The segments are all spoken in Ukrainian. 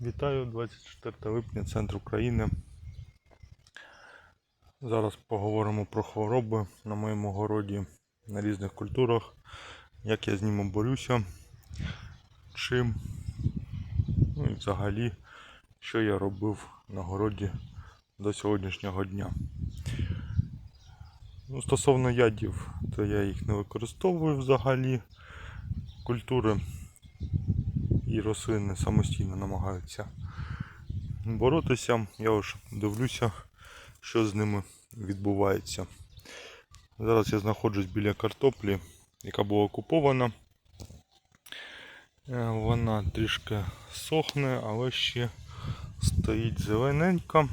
Вітаю 24 липня, центр України. Зараз поговоримо про хвороби на моєму городі на різних культурах, як я з ними борюся, чим, ну і взагалі, що я робив на городі до сьогоднішнього дня. Ну, стосовно ядів, то я їх не використовую взагалі. Культури і рослини самостійно намагаються боротися. Я вже дивлюся, що з ними відбувається. Зараз я знаходжусь біля картоплі, яка була окупована. Е, Вона трішки сохне, але ще стоїть зелененька.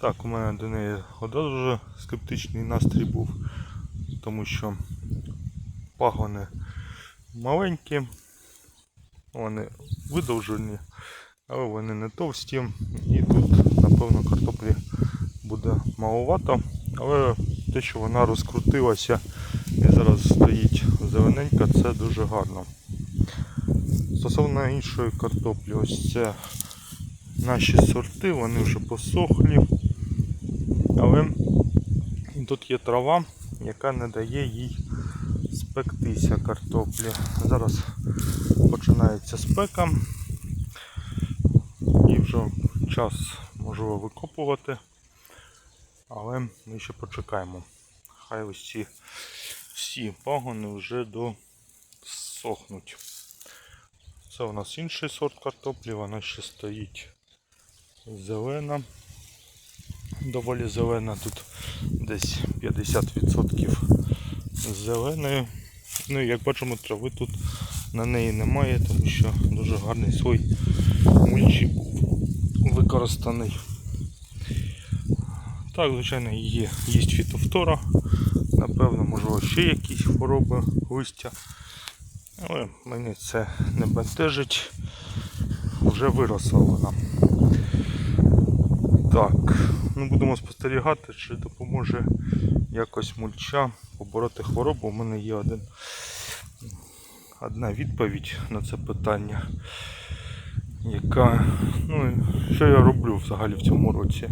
Так, у мене до неї одразу скептичний настрій був, тому що пагони маленькі, вони видовжені, але вони не товсті. І тут, напевно, картоплі буде маловато. Але те, що вона розкрутилася і зараз стоїть зелененька, це дуже гарно. Стосовно іншої картоплі, ось це наші сорти, вони вже посохлі. Але тут є трава, яка не дає їй спектися картоплі. Зараз починається спека і вже час можливо викопувати, але ми ще почекаємо. Хай ось ці всі пагони вже досохнуть. Це у нас інший сорт картоплі, вона ще стоїть зелена. Доволі зелена, тут десь 50% зеленої. Ну і як бачимо, трави тут на неї немає, тому що дуже гарний слой мульчі був використаний. Так, звичайно, є, є фітофтора, напевно, можливо, ще якісь хвороби листя. Але мені це не бентежить. Вже виросла вона. Так, ну будемо спостерігати, чи допоможе якось мульча побороти хворобу. У мене є один, одна відповідь на це питання, яка, ну, що я роблю взагалі в цьому році.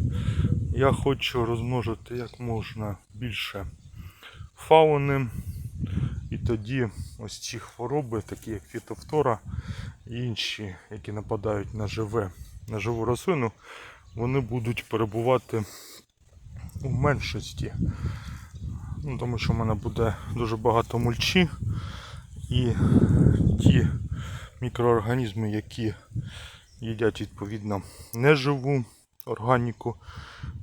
Я хочу розмножити як можна більше фауни. І тоді ось ці хвороби, такі як фітофтора і інші, які нападають на живе, на живу рослину, вони будуть перебувати у меншості. Ну, тому що в мене буде дуже багато мульчі і ті мікроорганізми, які їдять відповідно неживу органіку,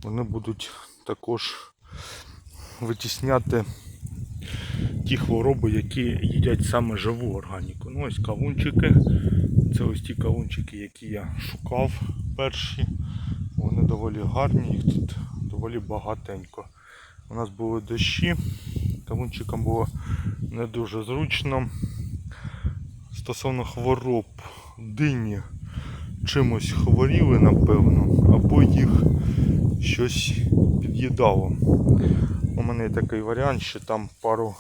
вони будуть також витісняти ті хвороби, які їдять саме живу органіку. Ну ось кавунчики. Це ось ті кавунчики, які я шукав перші. Вони доволі гарні, їх тут доволі багатенько. У нас були дощі, кавунчикам було не дуже зручно. Стосовно хвороб, дині чимось хворіли, напевно, або їх щось під'їдало. У мене такий варіант, що там пару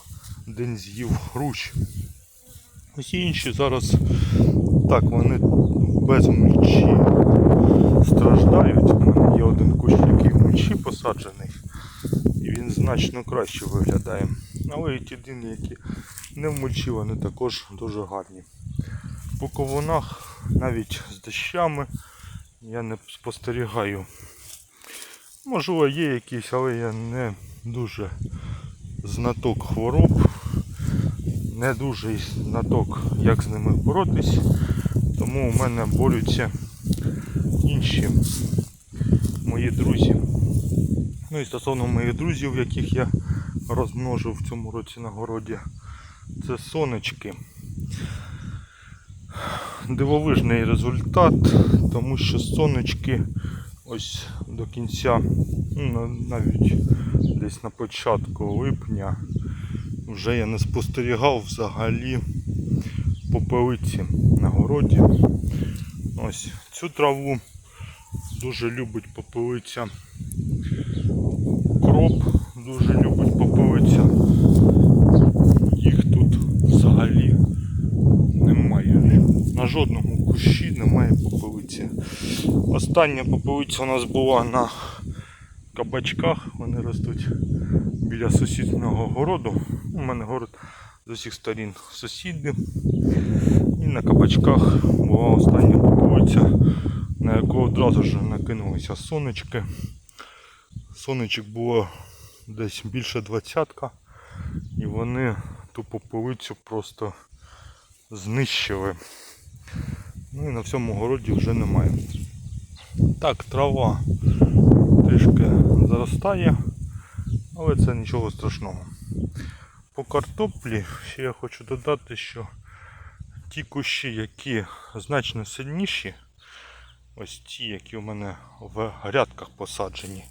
день з'їв хрущ. Усі інші зараз так, вони без мульчі страждають. У мене є один кущ, який в мульчі посаджений, він значно краще виглядає. Але і ті дині, які не в мульчі, вони також дуже гарні. По ковунах навіть з дощами я не спостерігаю. Можливо, є якісь, але я не дуже знаток хвороб, не дуже знаток, як з ними боротись, тому у мене борються інші мої друзі. Ну і стосовно моїх друзів, яких я розмножив в цьому році на городі, це сонечки. Дивовижний результат, тому що сонечки ось до кінця, ну, навіть десь на початку липня, вже я не спостерігав взагалі попелиці на городі. Ось цю траву дуже любить попелиця. Кроп дуже любить попелиця. Їх тут взагалі немає. На жодному кущі, немає попелиці. Остання попелиця у нас була на кабачках, вони ростуть біля сусіднього городу. У мене город з усіх сторін сусіди. І на кабачках була остання попелиця, на яку одразу ж накинулися сонечки. Сонечок було десь більше двадцятка, і вони ту попелицю просто знищили. Ну і на всьому городі вже немає. Так, трава трішки заростає, але це нічого страшного. По картоплі ще я хочу додати, що ті кущі, які значно сильніші, ось ті, які у мене в грядках посаджені,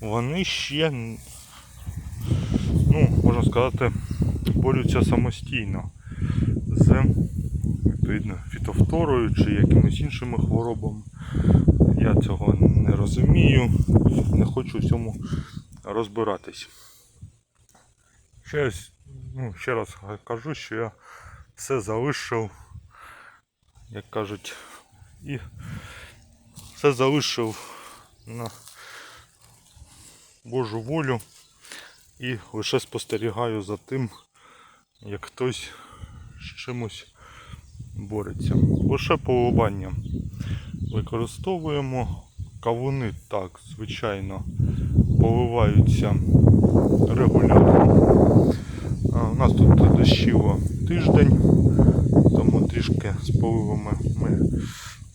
вони ще, ну, можна сказати, борються самостійно з відповідно фітофторою чи якимись іншими хворобами. Я цього не розумію, не хочу в цьому розбиратись. Ще, ну, ще раз кажу, що я все залишив, як кажуть, і все залишив на Божу волю і лише спостерігаю за тим, як хтось з чимось бореться. Лише поливання використовуємо. Кавуни так, звичайно, поливаються регулярно. У нас тут дощило тиждень, тому трішки з поливами ми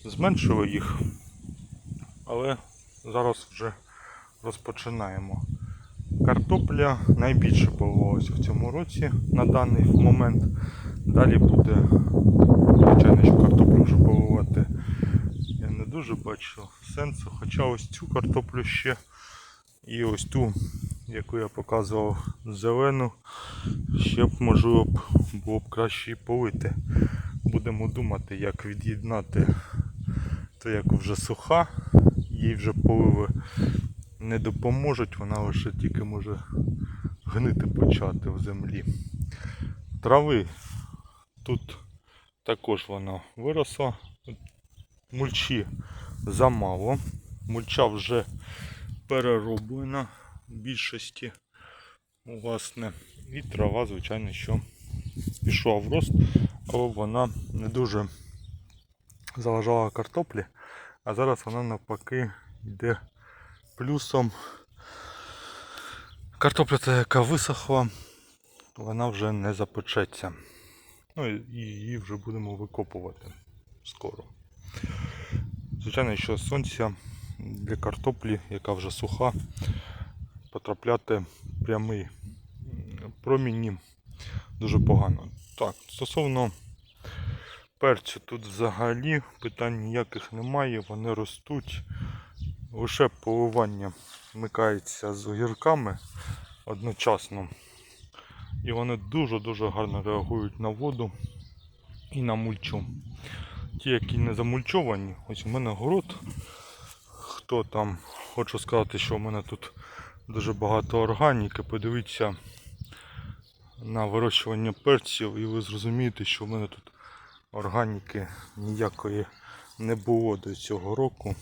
зменшили їх, але зараз вже розпочинаємо. Картопля найбільше поливалася в цьому році на даний момент. Далі буде, звичайно, що картоплю вже поливати я не дуже бачу сенсу. Хоча ось цю картоплю ще і ось ту, яку я показував зелену, ще б можливо б було б краще і полити. Будемо думати, як від'єднати ту, яку вже суха, їй вже поливи не допоможуть, вона лише тільки може гнити почати в землі. Трави тут також вона виросла. Мульчі замало. Мульча вже перероблена в більшості. Власне, і трава, звичайно, що пішла в рост, але вона не дуже заважала картоплі, а зараз вона навпаки йде плюсом. Картопля та яка висохла, вона вже не запечеться. Ну і її вже будемо викопувати скоро. Звичайно, що сонця для картоплі, яка вже суха, потрапляти прямий м, промінні дуже погано. Так, стосовно перцю, тут взагалі питань ніяких немає, вони ростуть. Лише поливання вмикається з огірками одночасно. І вони дуже-дуже гарно реагують на воду і на мульчу. Ті, які не замульчовані, ось у мене город. Хто там, хочу сказати, що у мене тут дуже багато органіки. Подивіться на вирощування перців і ви зрозумієте, що в мене тут органіки ніякої не було до цього року.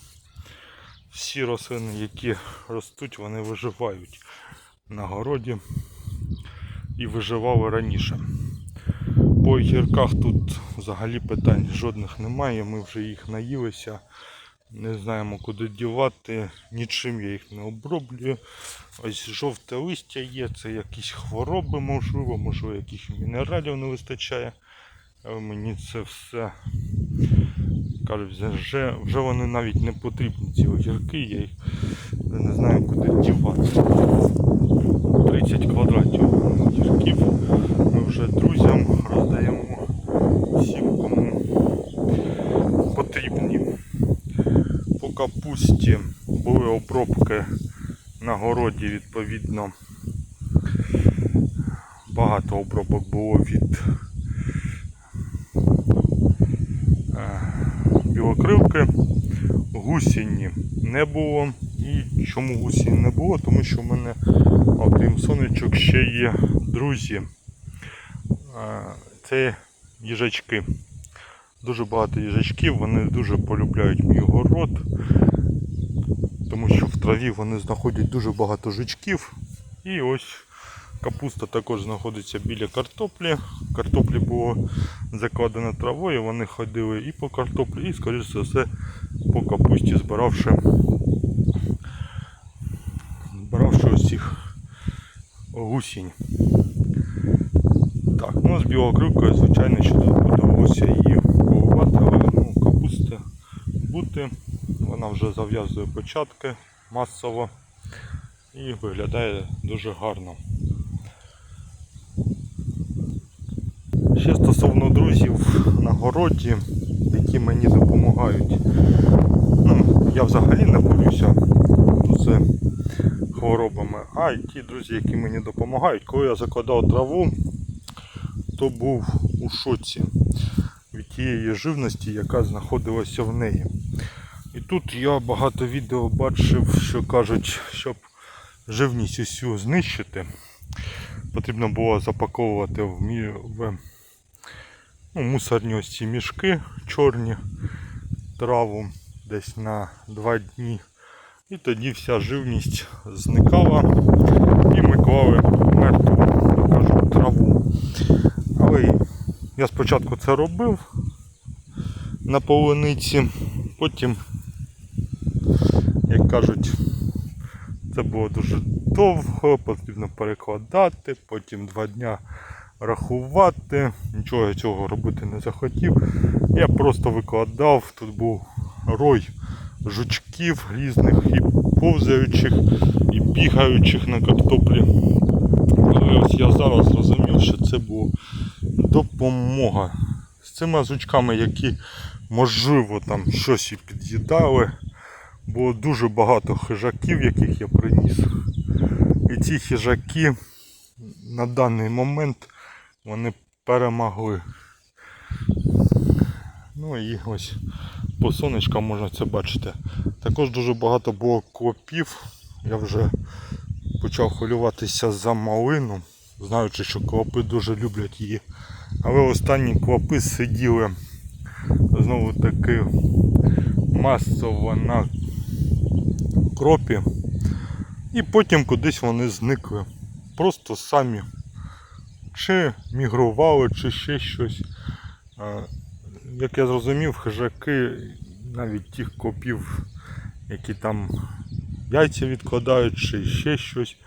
Всі рослини, які ростуть, вони виживають на городі і виживали раніше. По гірках тут взагалі питань жодних немає, ми вже їх наїлися, не знаємо куди дівати, нічим я їх не оброблюю. Ось жовте листя є, це якісь хвороби, можливо, можливо, якихось мінералів не вистачає. Але мені це все кажуть, вже, вже вони навіть не потрібні, ці огірки, я їх не знаю куди дівати. 30 квадратів огірків ми вже друзям роздаємо всім, кому потрібні. По капусті були обробки на городі, відповідно. Багато обробок було від білокрилки. Гусіні не було. І чому гусіні не було? Тому що в мене, окрім сонечок, ще є друзі. Це їжачки. дуже багато їжачків, вони дуже полюбляють мій город, тому що в траві вони знаходять дуже багато жучків. І ось капуста також знаходиться біля картоплі. Картоплі було закладено травою, вони ходили і по картоплі, і, скоріш за все, по капусті збиравши, збиравши цих гусінь. Так, ну з білокривкою, звичайно, що довелося її поливати, але ну, капуста бути. Вона вже зав'язує початки масово і виглядає дуже гарно. Ще стосовно друзів на городі, які мені допомагають. Ну, я взагалі не борюся з хворобами, а й ті друзі, які мені допомагають. Коли я закладав траву, то був у шоці від тієї живності, яка знаходилася в неї. І тут я багато відео бачив, що кажуть, щоб живність усю знищити, потрібно було запаковувати в, ну, мусорні ось ці мішки чорні траву десь на два дні. І тоді вся живність зникала і ми клали мертву кажуть, траву. Але я спочатку це робив на полуниці, потім, як кажуть, це було дуже довго, потрібно перекладати, потім два дня рахувати. Нічого я цього робити не захотів. Я просто викладав, тут був рой жучків різних, і повзаючих, і бігаючих на картоплі. Але ось я зараз зрозумів, що це була допомога. З цими жучками, які можливо там щось і під'їдали. Було дуже багато хижаків, яких я приніс. І ці хижаки на даний момент вони перемогли. Ну і ось по сонечкам можна це бачити. Також дуже багато було клопів. Я вже почав хвилюватися за малину, знаючи, що клопи дуже люблять її. Але останні клопи сиділи знову таки масово на кропі. І потім кудись вони зникли. Просто самі. Чи мігрували, чи ще щось. Як я зрозумів, хижаки навіть тих копів, які там яйця відкладають, чи ще щось,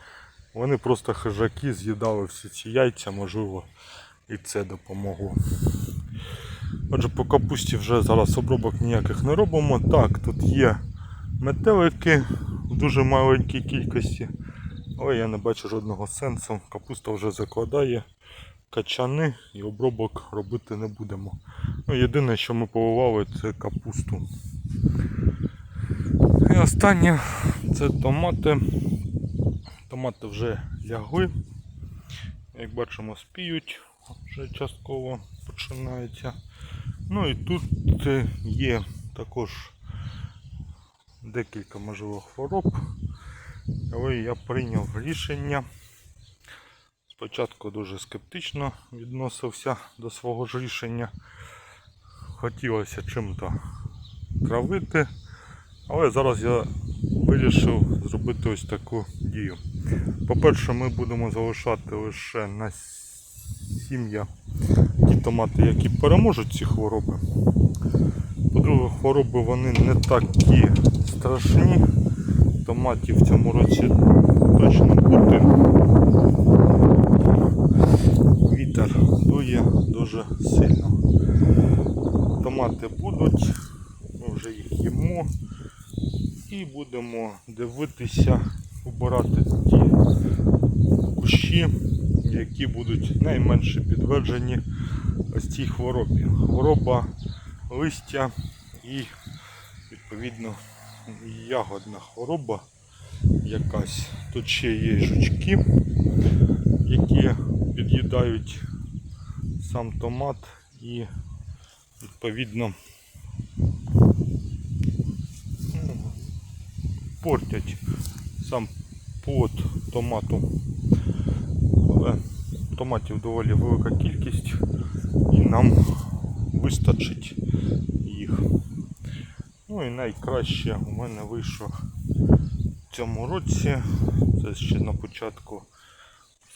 вони просто хижаки з'їдали всі ці яйця, можливо, і це допомогло. Отже, по капусті вже зараз обробок ніяких не робимо. Так, тут є метелики в дуже маленькій кількості, але я не бачу жодного сенсу. Капуста вже закладає качани і обробок робити не будемо. Ну, єдине, що ми поливали, це капусту. І останнє це томати. Томати вже лягли. Як бачимо, спіють, вже частково починається. Ну і тут є також декілька можливо хвороб, але я прийняв рішення. Спочатку дуже скептично відносився до свого ж рішення. Хотілося чим-то травити, але зараз я вирішив зробити ось таку дію. По-перше, ми будемо залишати лише на сім'я ті томати, які переможуть ці хвороби. По-друге, хвороби вони не такі страшні. Томатів в цьому році точно буде. Вітер дує дуже сильно. Томати будуть, ми вже їх їмо і будемо дивитися, обирати ті кущі, які будуть найменше підтверджені ось цій хворобі. Хвороба листя і відповідно ягодна хвороба якась. Тут ще є жучки, які під'їдають сам томат і відповідно ну, портять сам плод томату. Але томатів доволі велика кількість і нам вистачить їх. Ну і найкраще у мене вийшло в цьому році. Це ще на початку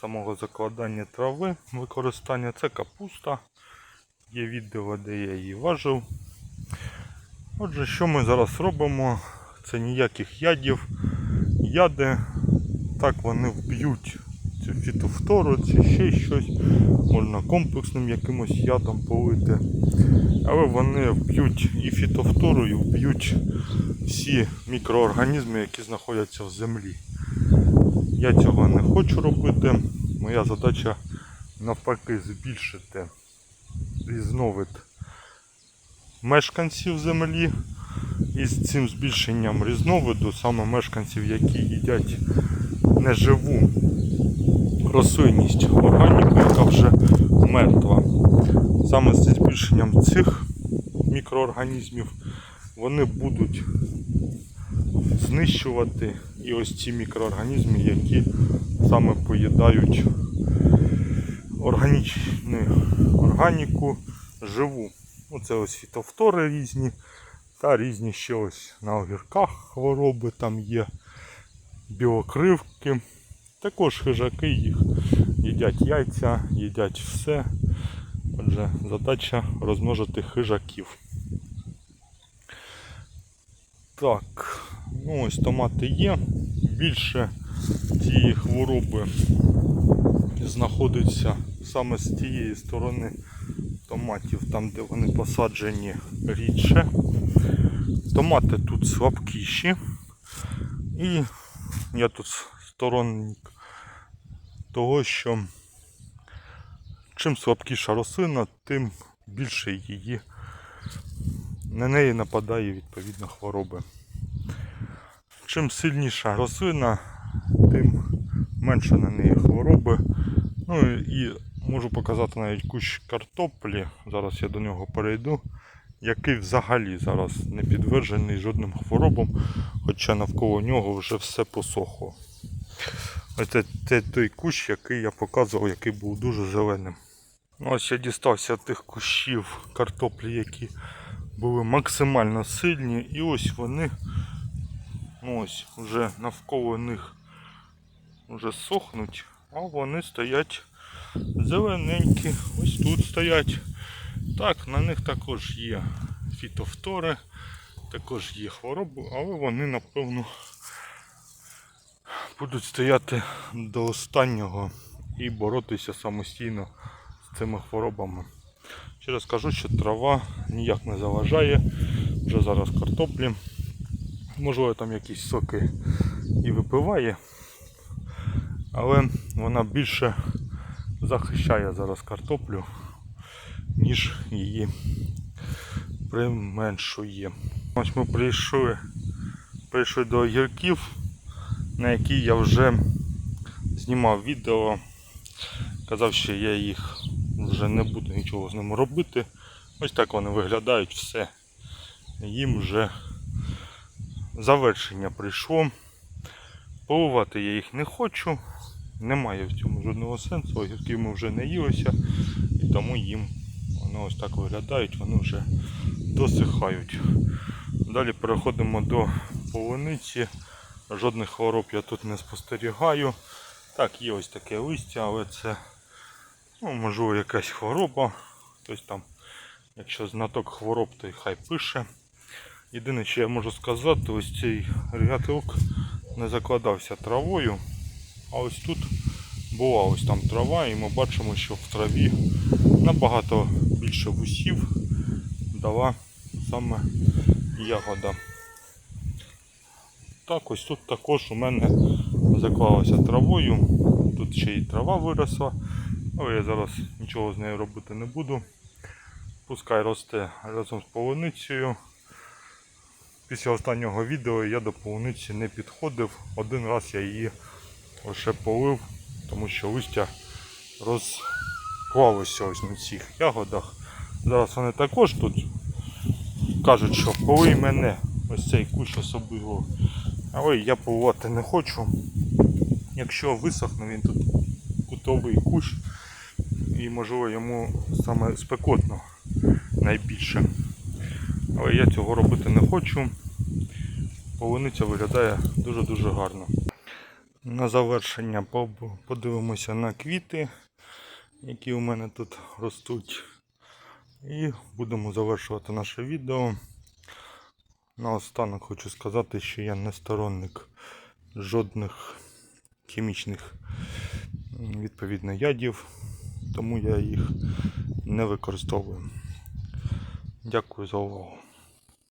самого закладання трави використання. Це капуста. Є відео, де я її важив. Отже, що ми зараз робимо? Це ніяких ядів. Яди, так вони вб'ють цю фітофтору, чи ще щось. Можна комплексним якимось ядом полити. Але вони вб'ють і фітофтору, і вб'ють всі мікроорганізми, які знаходяться в землі. Я цього не хочу робити. Моя задача навпаки збільшити різновид мешканців землі. І з цим збільшенням різновиду, саме мешканців, які їдять неживу рослинність, органіку, яка вже мертва. Саме з збільшенням цих мікроорганізмів вони будуть знищувати і ось ці мікроорганізми, які саме поїдають органічну органіку живу. Оце ось фітофтори різні та різні ще ось на огірках хвороби там є, білокривки. Також хижаки їх їдять яйця, їдять все. Отже, задача розмножити хижаків. Так, ну ось томати є. Більше цієї хвороби знаходиться саме з тієї сторони томатів, там де вони посаджені рідше. Томати тут слабкіші. І я тут сторонник того, що чим слабкіша рослина, тим більше її на неї нападає відповідно хвороби. Чим сильніша рослина, тим менше на неї хвороби. Ну і можу показати навіть кущ картоплі. Зараз я до нього перейду, який взагалі зараз не підтверджений жодним хворобам, хоча навколо нього вже все посохло. Ось це той кущ, який я показував, який був дуже зеленим. Ну, Ось я дістався тих кущів картоплі, які були максимально сильні, і ось вони ну ось вже навколо них вже сохнуть, а вони стоять зелененькі. Ось тут стоять. Так, на них також є фітофтори, також є хвороби, але вони напевно будуть стояти до останнього і боротися самостійно з цими хворобами. Ще раз кажу, що трава ніяк не заважає. Вже зараз картоплі. Можливо, там якісь соки і випиває, але вона більше захищає зараз картоплю, ніж її применшує. Ось ми прийшли, прийшли до огірків, на які я вже знімав відео. Казав, що я їх вже не буду нічого з ними робити. Ось так вони виглядають все. Їм вже завершення прийшло. Поливати я їх не хочу. Немає в цьому жодного сенсу. Огірків ми вже не їлися. І тому їм вони ось так виглядають, вони вже досихають. Далі переходимо до полуниці. Жодних хвороб я тут не спостерігаю. Так, є ось таке листя, але це ну, можливо якась хвороба. Хтось там, якщо знаток хвороб, то й хай пише. Єдине, що я можу сказати, ось цей рядок не закладався травою. А ось тут була ось там трава, і ми бачимо, що в траві набагато більше вусів дала саме ягода. Так, ось тут також у мене заклалося травою. Тут ще й трава виросла, але я зараз нічого з нею робити не буду. Пускай росте разом з полуницею. Після останнього відео я до полуниці не підходив. Один раз я її лише полив, тому що листя розклалося ось на цих ягодах. Зараз вони також тут кажуть, що полий мене, ось цей кущ особливо. Але я поливати не хочу. Якщо висохне, він тут кутовий кущ і можливо йому саме спекотно найбільше. Але я цього робити не хочу. Полуниця виглядає дуже-дуже гарно. На завершення подивимося на квіти, які у мене тут ростуть. І будемо завершувати наше відео. Наостанок хочу сказати, що я не сторонник жодних хімічних відповідно ядів, тому я їх не використовую. Дякую за увагу.